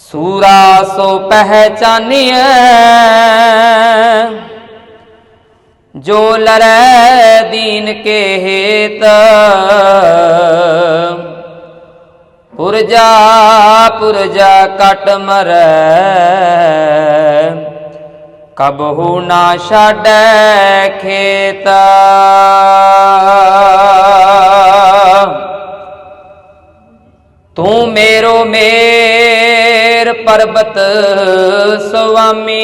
ਸੂਰਾ ਸੋ ਪਹਿਚਾਨੀਐ ਜੋ ਲਰੈ ਦੀਨ ਕੇ ਹੇਤ ਪੁਰਜਾ ਪੁਰਜਾ ਕਟ ਮਰੈ ਕਬਹੂ ਨਾ ਛਾੜੈ ਖੇਤ ਤੂੰ ਮੇਰੋ ਮੇਰ ਪਰਬਤ ਸੁਆਮੀ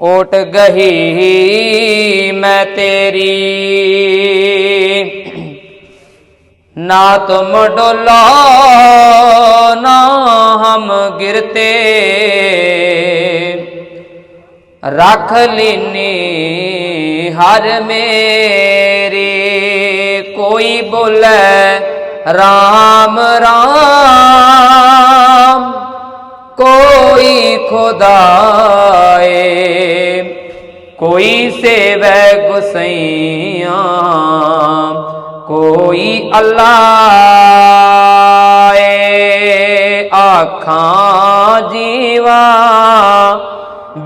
ਓਟ ਗਹੀ ਮੈਂ ਤੇਰੀ ਨਾ ਤੁਮ ਡੋਲੋ, ਨਾ ਹਮ ਗਿਰਤੇ। ਰੱਖ ਲੀਨੀ ਹਰ ਮੇਰੀ, ਕੋਈ ਬੋਲੇ राम राम कोई खुदाए कोई सेव गुसैया कोई अल्लाह आखा जीवा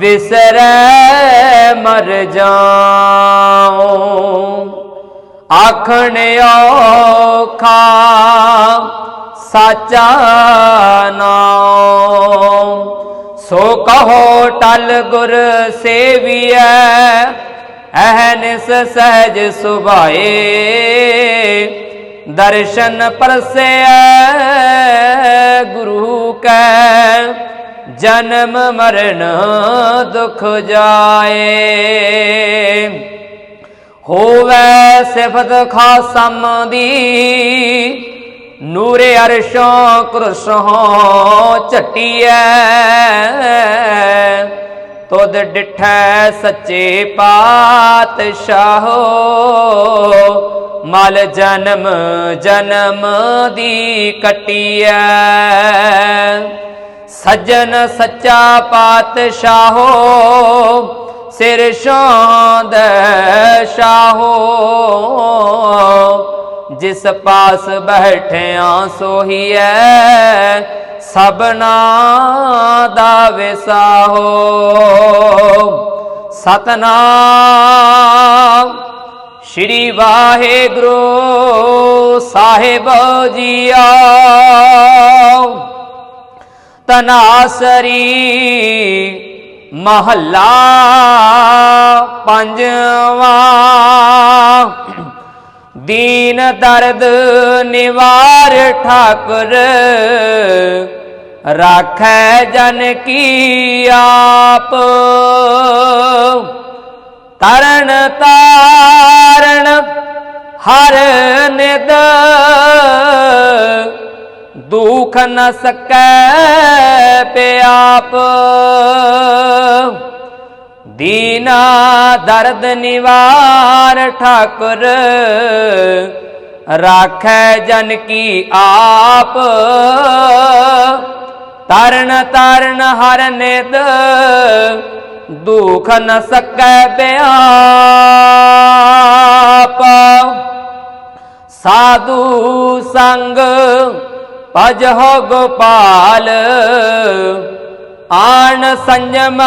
विसर मर जाओ। ਆਖਣ ਔਖਾ ਸਾਚਾ ਨਾਮ ਸੋ ਕਹੋ ਟਲ ਗੁਰ ਸੇਵੀਐ ਅਹਨਿਸ ਸਹਿਜ ਸੁਭਾਏ। ਦਰਸ਼ਨ ਪਰਸੈ ਗੁਰੂ ਕੈ, ਜਨਮ ਮਰਨ ਦੁਖ ਜਾਏ। ਹੋਵੇ ਸਿਫਤ ਖਾਸਮ ਦੀ, ਨੂਰੇ ਅਰਸ਼ੋਂ ਕੁਰਸੋਂ ਝਟੀਐ। ਤੁਧ ਡਿਠੈ ਸੱਚੇ ਪਾਤਸ਼ਾਹੋ, ਮਲ ਜਨਮ ਜਨਮ ਦੀ ਕਟੀਐ। ਸੱਜਣ ਸੱਚਾ ਪਾਤਸ਼ਾਹੋ ਸਿਰ ਸ਼ਾਂਦ ਸ਼ਾਹੋ, ਜਿਸ ਪਾਸ ਬੈਠਿਆ ਸੋਹੀਐ ਸਭਨਾ ਦਾ ਵਿਸਾਹੋ ਸਤਨਾਮ ਸ਼੍ਰੀ ਵਾਹਿਗੁਰੂ ਸਾਹਿਬ ਜੀਓ ਤਨਾਸਰੀ ਮਹੱਲਾ ਪੰਜਵਾ। ਦੀਨ ਦਰਦ ਨਿਵਾਰ ਠਾਕੁਰ ਰਾਖੈ ਜਨ ਕੀ ਆਪ। ਤਰਨ ਤਾਰਨ ਹਰ ਨਿਦ ਦੁਖ ਨ ਸਕੈ ਪਿਆਪ। ਦੀਨਾ ਦਰਦ ਨਿਵਾਰ ਠਾਕੁਰ, ਰਾਖੈ ਜਨ ਕੀ ਆਪ। ਤਰਨ ਤਰਨ ਹਰ ਨਿਦ ਦੁਖ ਨ ਸਕੈ ਬਿਆਪ ਸਾਧੂ ਸੰਗ ਭਜ ਹੋ ਗੋਪਾਲ, ਆਣ ਸੰਜਮ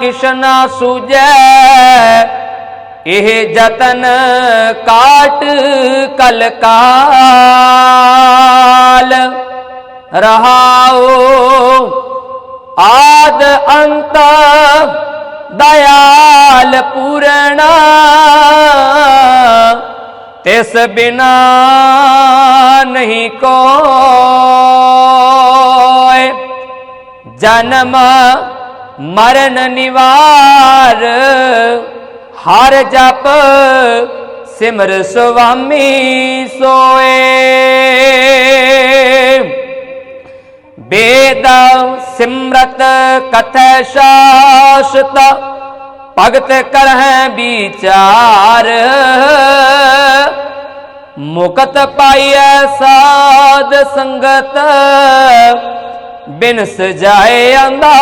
ਕਿਸ਼ਨਾ ਸੂਜੈ, ਇਹ ਜਤਨ ਕਾਟ ਕਲ ਕਾਲ ਆਦ ਅੰਤ, ਦਇਆਲ ਪੂਰਣਾ ਇਸ ਬਿਨਾ ਨਹੀਂ ਕੋਇ ਜਨਮ, ਮਰਨ, ਨਿਵਾਰ, ਹਰ ਜਪ ਸਿਮਰ ਸੁਆਮੀ ਸੋਏ। ਵੇਦ ਸਿਮਰਤ ਕਥੈ ਸ਼ਾਸਤ, ਭਗਤ ਕਰਹਿ ਵਿਚਾਰ। ਮੁਕਤ ਪਾਈਐ ਸਾਧ ਸੰਗਤ ਬਿਨ ਸਜਾਏ ਅੰਧਾਰ।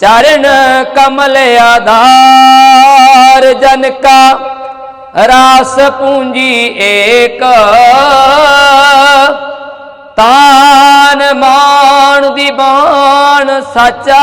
ਚਰਨ ਕਮਲ ਆਧਾਰ, ਜਨ ਕਾ ਰਾਸ ਪੂੰਜੀ ਏਕ। ਤਾਨ ਮਾਨ ਦੀ ਬਾਣ ਸਾਚਾ